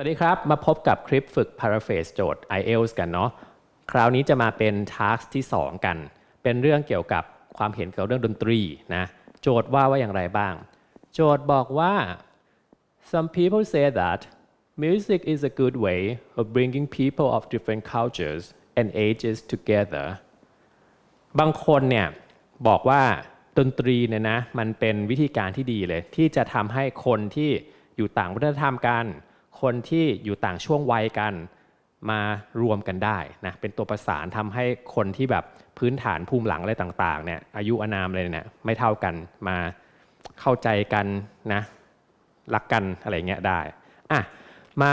วัสดีครับ มาพบกับคลิปฝึก paraphrase โจทย์ IELTS กันเนาะคราวนี้จะมาเป็น task ที่ 2 กัน เป็นเรื่องเกี่ยวกับความเห็นเกี่ยวกับเรื่องดนตรีนะโจทย์ว่าว่าอย่างไรบ้าง โจทย์บอกว่า some people say that music is a good way of bringing people of different cultures and ages together บางคนเนี่ยบอกว่าดนตรีเนี่ยนะมันเป็นวิธีการที่ดีเลย ที่จะทำให้คนที่อยู่ต่างวัฒนธรรมกัน คนที่อยู่ต่างช่วงวัยกันมารวมกันได้นะเป็นตัวประสานทำให้คนที่แบบพื้นฐานภูมิหลังอะไรต่างๆเนี่ยอายุอนามเลยเนี่ยไม่เท่ากันมาเข้าใจกันนะรักกันอะไรเงี้ยได้อะมา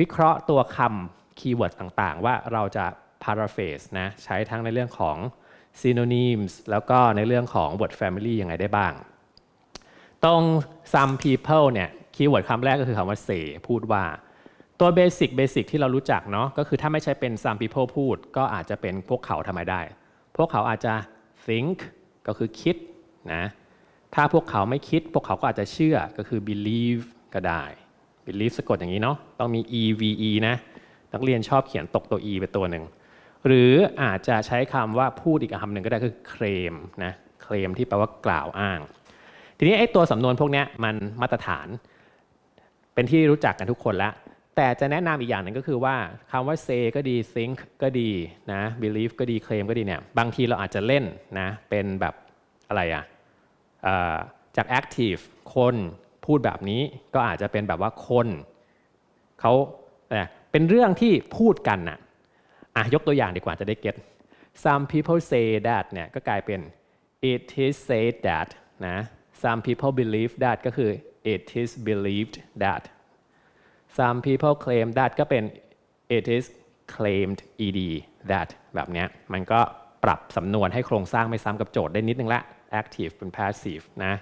วิเคราะห์ตัวคำคีย์เวิร์ดต่างๆ ว่าเราจะ paraphrase นะใช้ทั้งในเรื่องของ synonyms แล้วก็ในเรื่องของ word family ยังไงได้บ้าง ตรง some people เนี่ย คีย์เวิร์ดคำแรกก็คือคำว่า say พูดว่า ตัวเบสิกเบสิกที่เรารู้จักเนาะก็คือถ้าไม่ใช่เป็น some people พูด ก็อาจจะเป็นพวกเขาทำไมได้ พวกเขาอาจจะ think ก็คือคิดนะถ้าพวกเขาไม่คิด พวกเขาก็อาจจะเชื่อก็คือ believe ก็ได้ believe สะกดอย่างนี้เนาะต้องมี e v e นะนักเรียนชอบเขียนตกตัว e เป็นตัวหนึ่งหรืออาจจะใช้คำว่าพูดอีกคำหนึ่งก็ได้คือ claim นะ claim ที่แปลว่ากล่าวอ้าง ทีนี้ไอ้ตัวสำนวนพวกเนี้ยมันมาตรฐาน เป็นที่รู้จักกันทุกคนแล้ว แต่จะแนะนำอีกอย่างหนึ่งก็คือว่าคำว่า say ก็ดี think ก็ดีนะ believe ก็ดี claim ก็ดีเนี่ยบางทีเราอาจจะเล่นนะเป็นแบบอะไรอะ่ะจาก active คนพูดแบบนี้ก็อาจจะเป็นแบบว่าคนเขาเป็นเรื่องที่พูดกันน่ะอะยกตัวอย่างดีกว่าจะได้เก็ต some people say that เนี่ยก็กลายเป็น it is said that นะ some people believe that ก็คือ it is believed that some people claim that ก็เป็น it is claimed ed that แบบเนี้ยมันก็ปรับสำนวนให้โครงสร้างไม่ซ้ำกับโจทย์ได้นิดนึงละ active เป็น passive นะ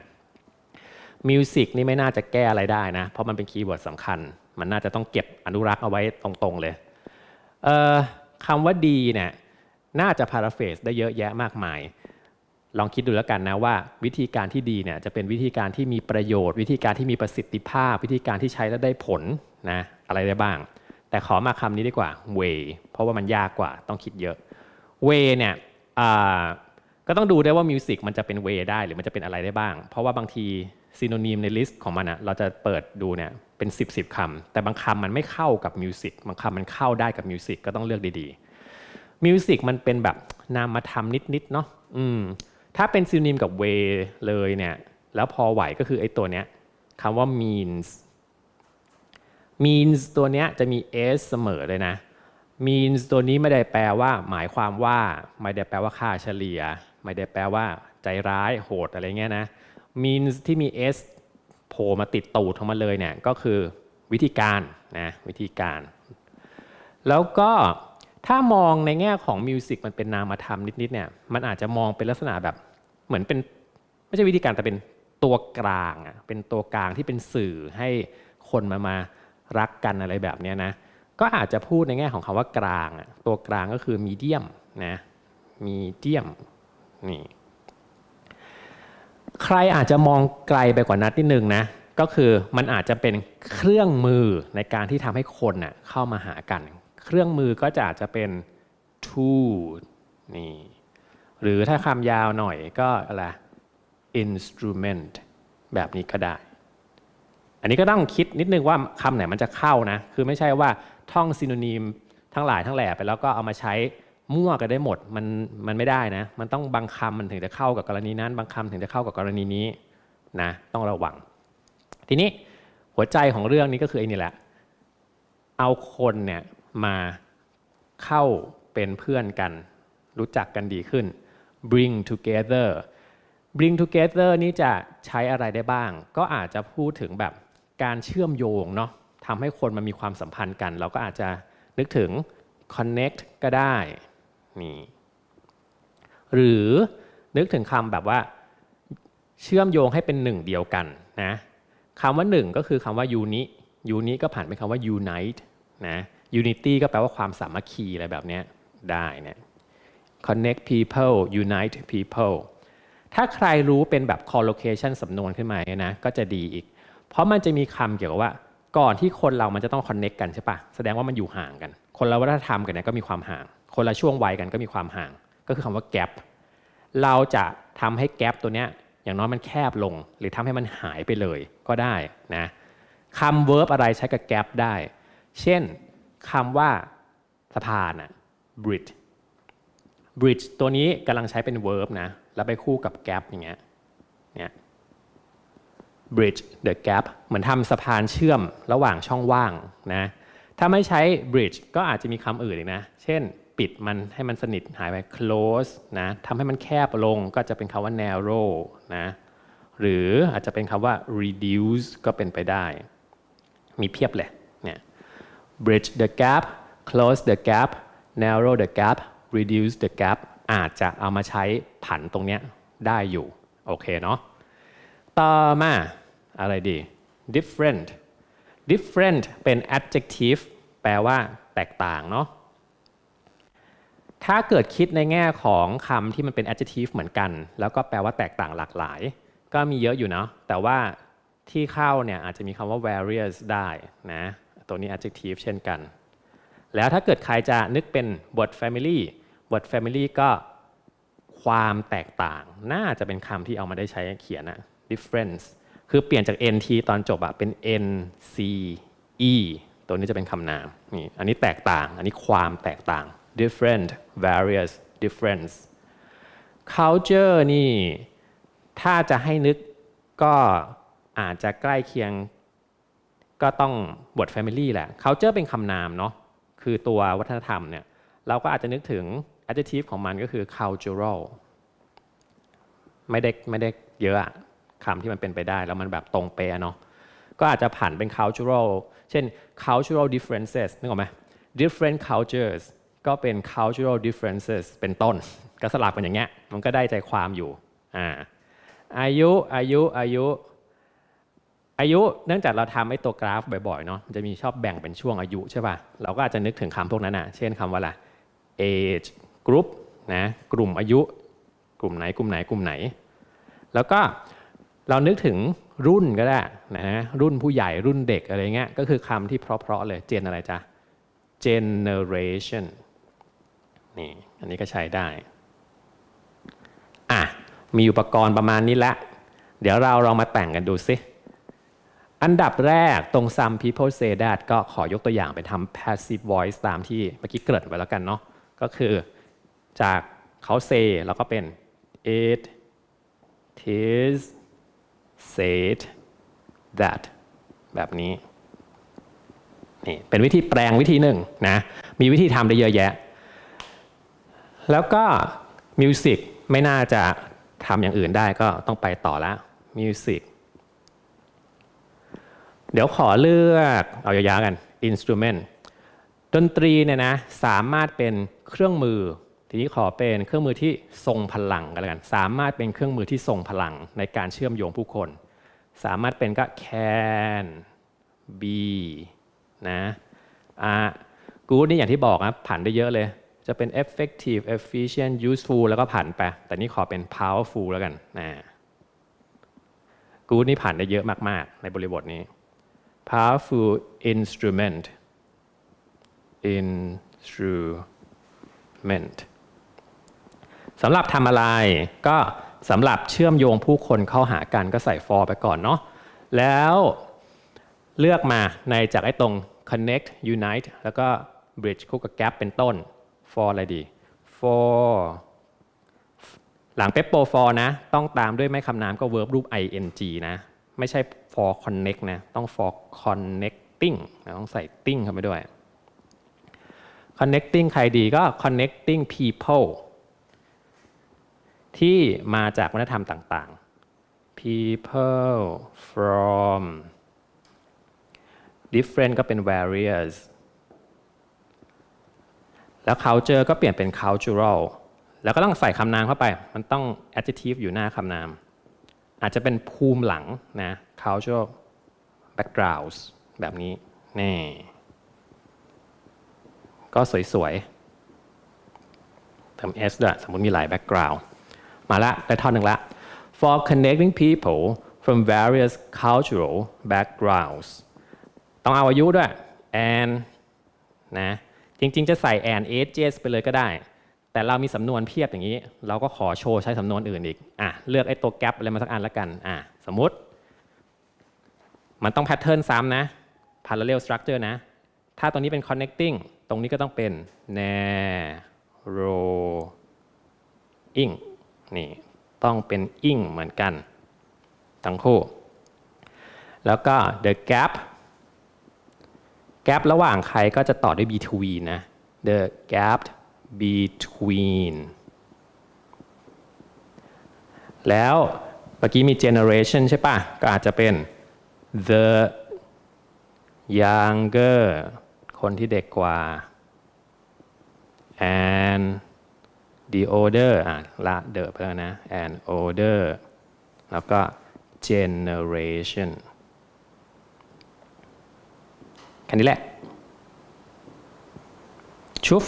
music นี่ไม่น่าจะแก้อะไรได้นะ เพราะมันเป็นคีย์เวิร์ดสำคัญ มันน่าจะต้องเก็บอนุรักษ์เอาไว้ตรงๆเลยเคำว่าดีเนี่ยน่าจะ paraphrase ได้เยอะแยะมากมาย ลองคิดดูแล้วกันนะว่า วิธีการที่ดีเนี่ยจะเป็นวิธีการที่มีประโยชน์ วิธีการที่มีประสิทธิภาพ วิธีการที่ใช้แล้วได้ผลนะอะไรได้บ้าง แต่ขอมาคำนี้ดีกว่า way เพราะว่ามันยากกว่าต้องคิดเยอะ way เนี่ยก็ต้องดูได้ว่ามิวสิกมันจะเป็น way ได้หรือมันจะเป็นอะไรได้บ้าง เพราะว่าบางทีซีโนนีมในลิสต์ของมันอะเราจะเปิดดูเนี่ยเป็น 10บสคำแต่บางคำมันไม่เข้ากับมิวสิกบางคำมันเข้าได้กับมิวสิกก็ต้องเลือกดีๆมิวสิกมันเป็นแบบนามธรรมนิดๆเนาะอืม ถ้าเป็นซีนนิมกับ way เลยเนี่ยแล้วพอไหวก็คือไอ้ตัวเนี้ยคำว่า means means ตัวเนี้ยจะมี s เสมอเลยนะ means ตัวนี้ไม่ได้แปลว่า หมายความว่า ไม่ได้แปลว่าค่าเฉลี่ย ไม่ได้แปลว่า ใจร้ายโหดอะไรเงี้ยนะ means ที่มี s โผล่มาติดตูดของมันเลยเนี่ยก็คือวิธีการนะวิธีการ แล้วก็ ถ้ามองในแง่ของมิวสิกมันเป็นนามธรรมนิดๆเนี่ยมันอาจจะมองเป็นลักษณะแบบเหมือนเป็นไม่ใช่วิธีการแต่เป็นตัวกลางอะเป็นตัวกลางที่เป็นสื่อให้คนมามารักกันอะไรแบบนี้นะก็อาจจะพูดในแง่ของคำว่ากลางอะตัวกลางก็คือมีเดียมนะมีเดียมนี่ใครอาจจะมองไกลไปกว่านั้นนิดนึงนะก็คือมันอาจจะเป็นเครื่องมือในการที่ทำให้คนน่ะเข้ามาหากัน เครื่องมือก็จะอาจจะเป็น tool นี่ หรือถ้าคำยาวหน่อยก็อะไร instrument แบบนี้ก็ได้ อันนี้ก็ต้องคิดนิดนึงว่าคำไหนมันจะเข้านะ คือไม่ใช่ว่าท่องซีโนนีมทั้งหลายทั้งแหล่ไปแล้วก็เอามาใช้มั่วกันได้หมดมันมันไม่ได้นะ มันต้องบางคำมันถึงจะเข้ากับกรณีนั้น บางคำถึงจะเข้ากับกรณีนี้นะ ต้องระวัง ทีนี้หัวใจของเรื่องนี้ก็คือไอ้นี่แหละ เอาคนเนี่ย มาเข้าเป็นเพื่อนกัน รู้จักกันดีขึ้น bring together bring together นี่จะใช้อะไรได้บ้าง ก็อาจจะพูดถึงแบบการเชื่อมโยงเนาะทำให้คนมันมีความสัมพันธ์กัน เราก็อาจจะนึกถึง connect ก็ได้นี่หรือนึกถึงคำแบบว่าเชื่อมโยงให้เป็นหนึ่งเดียวกันนะคำว่าหนึ่งก็คือคำว่า uni uni ก็ผ่านเป็นคำว่า unite นะ unity ก็แปลว่าความสามัคคีอะไรแบบนี้ได้นะ connect people unite people ถ้าใครรู้เป็นแบบ collocation สำนวนขึ้นมาเนี่ยนะก็จะดีอีก เพราะมันจะมีคำเกี่ยวกับว่า ก่อนที่คนเรามันจะต้องคอนเน็กกันใช่ปะแสดงว่ามันอยู่ห่างกัน คนละวัฒนธรรมกันเนี่ยก็มีความห่าง คนละช่วงวัยกันก็มีความห่าง ก็คือคำว่าแก p เราจะทำให้แก p ตัวเนี้ยอย่างน้อยมันแคบลง หรือทำให้มันหายไปเลยก็ได้นะคำ verb อะไรใช้กับแก p ได้ เช่น คำว่าสะพานอะ bridge bridge ตัวนี้กำลังใช้เป็น verb นะ แล้วไปคู่กับ gap อย่างเงี้ยเนี่ย bridge the gap เหมือนทำสะพานเชื่อมระหว่างช่องว่างนะ ถ้าไม่ใช้ bridge ก็อาจจะมีคำอื่นอีกนะ เช่น ปิดมันให้มันสนิทหายไป close นะทำให้มันแคบลงก็จะเป็นคำว่า narrow นะหรืออาจจะเป็นคำว่า reduce ก็เป็นไปได้ มีเพียบเลยเนี่ย bridge the gap close the gap narrow the gap reduce the gap อาจจะเอามาใช้ผันตรงเนี้ยได้อยู่โอเคเนาะต่อมาอะไรดี different different เป็น adjective แปลว่าแตกต่างเนาะถ้าเกิดคิดในแง่ของคำที่มันเป็น adjective เหมือนกัน แล้วก็แปลว่าแตกต่างหลากหลาย ก็มีเยอะอยู่เนาะแต่ว่าที่เข้าเนี่ยอาจจะมีคำว่า various ได้นะ ตัวนี้ adjective เช่นกัน แล้วถ้าเกิดใครจะนึกเป็นบท family บท family ก็ความแตกต่าง น่าจะเป็นคำที่เอามาได้ใช้เขียนอะ difference คือเปลี่ยนจาก nt ตอนจบอะเป็น nc e ตัวนี้จะเป็นคำนามนี่อันนี้แตกต่าง อันนี้ความแตกต่าง different various difference culture นี่ ถ้าจะให้นึกก็อาจจะใกล้เคียง ก็ต้องบท family แหละ culture เป็นคำนามเนาะคือตัววัฒนธรรมเนี่ยเราก็อาจจะนึกถึง adjective ของมันก็คือ cultural ไม่ได้ไม่ได้เยอะอะคำที่มันเป็นไปได้ แล้วมันแบบตรงเป๊ะเนาะก็อาจจะผันเป็น cultural เช่น cultural differences นึกออกไหม different cultures ก็เป็น cultural differences เป็นต้น ก็สลับกันอย่างเงี้ย มันก็ได้ใจความอยู่ อ่า อายุ อายุ อายุ อายุเนื่องจากเราทำไอ้ตัวกราฟบ่อยๆเนาะมันจะมีชอบแบ่งเป็นช่วงอายุใช่ป่ะเราก็อาจจะนึกถึงคำพวกนั้นอะเช่นคำว่าอะไร age group นะกลุ่มอายุ กลุ่มไหนกลุ่มไหนกลุ่มไหน แล้วก็เรานึกถึงรุ่นก็ได้นะรุ่นผู้ใหญ่รุ่นเด็กอะไรเงี้ยก็คือคำที่เพราะๆเลยเจนอะไรจ๊ะ generation นี่อันนี้ก็ใช้ได้อะมีอุปกรณ์ประมาณนี้ละ เดี๋ยวเราลองมาแต่งกันดูสิ อันดับแรกตรง some people say that ก็ขอยกตัวอย่างไปทำ passive voice ตามที่เมื่อกี้เกริ่นไว้แล้วกันเนาะก็คือจากเขา say แล้วก็เป็น it is said that แบบนี้นี่เป็นวิธีแปลงวิธีหนึ่งนะมีวิธีทำได้เยอะแยะ แล้วก็มิวสิกไม่น่าจะทำอย่างอื่นได้ก็ต้องไปต่อแล้วมิวสิก เดี๋ยวขอเลือกเอายาวๆกัน instrument ดนตรีเนี่ยนะสามารถเป็นเครื่องมือ ทีนี้ขอเป็นเครื่องมือที่ทรงพลังกันแล้วกัน สามารถเป็นเครื่องมือที่ทรงพลังในการเชื่อมโยงผู้คน สามารถเป็นก็ can be นะอะ good นี่อย่างที่บอกนะผันได้เยอะเลย จะเป็น effective efficient useful แล้วก็ผันไป แต่นี่ขอเป็น powerful แล้วกันนะ good นี่ผันได้เยอะมาก ๆ ในบริบทนี้ powerful instrument instrument สำหรับทำอะไรก็สำหรับเชื่อมโยงผู้คนเข้าหากันก็ใส่ for ไปก่อนเนาะแล้วเลือกมาในจากไอ้ตรง connect unite แล้วก็ bridge คู่กับ gap เป็นต้น for อะไรดี for หลังเปปโป for นะ ต้องตามด้วยไม่คำนามก็ verb รูป ing นะ ไม่ใช่ for connect นะ ต้อง for connecting นะต้องใส่ ting เข้าไปด้วย connecting ใครดีก็ connecting people ที่มาจากวัฒนธรรมต่างๆ people from different ก็เป็น various แล้ว culture ก็เปลี่ยนเป็น cultural แล้วก็ต้องใส่คำนามเข้าไป มันต้อง adjective อยู่หน้าคำนาม อาจจะเป็นภูมิหลังนะ cultural backgrounds แบบนี้แน่ก็สวยๆเติม s ด้วยสมมติมีหลาย background มาละได้ท่อนหนึ่งละ for connecting people from various cultural backgrounds ต้องเอาอายุด้วย and นะจริงๆจะใส่ and ages ไปเลยก็ได้ แต่เรามีสำนวนเพียบอย่างนี้ เราก็ขอโชว์ใช้สำนวนอื่นอีกอะเลือกไอ้ตัว gap อะไรมาสักอันละกันอะสมมติ มันต้องแพทเทิร์นซ้ำนะ parallel structure นะ ถ้าตรงนี้เป็น connecting ตรงนี้ก็ต้องเป็น narrowing นี่ต้องเป็น ing เหมือนกัน ทั้งคู่ แล้วก็ the gap gap ระหว่างใครก็จะต่อด้วย between นะ the gap between แล้วเมื่อกี้มี generation ใช่ปะก็อาจจะเป็น the younger คนที่เด็กกว่า and the older อะละเดอไปแล้วนะ and older แล้วก็ generation แค่นี้แหละชุบ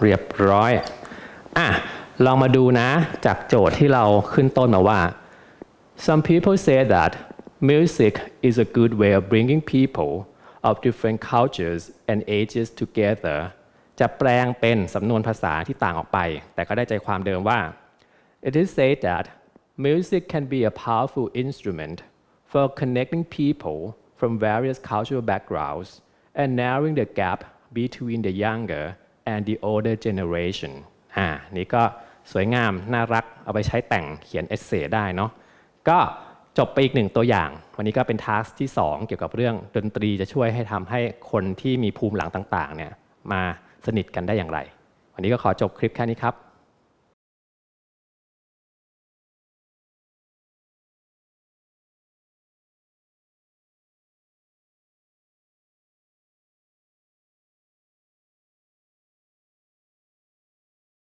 เรียบร้อยอะลองมาดูนะจากโจทย์ที่เราขึ้นต้นมาว่า Some people say that music is a good way of bringing people of different cultures and ages together จะแปลงเป็นสำนวนภาษาที่ต่างออกไป แต่ก็ได้ใจความเดิมว่า It is said that music can be a powerful instrument for connecting people from various cultural backgrounds and narrowing the gap between the younger and the older generation อ่านี่ก็สวยงาม น่ารักเอาไปใช้แต่งเขียนเอเซได้เนาะก็จบไปอีกหนึ่งตัวอย่าง วันนี้ก็เป็นทักที่ 2 เกี่ยวกับเรื่องดนตรีจะช่วยให้ทำให้คนที่มีภูมิหลังต่างๆเนี่ยมาสนิทกันได้อย่างไร วันนี้ก็ขอจบคลิปแค่นี้ครับ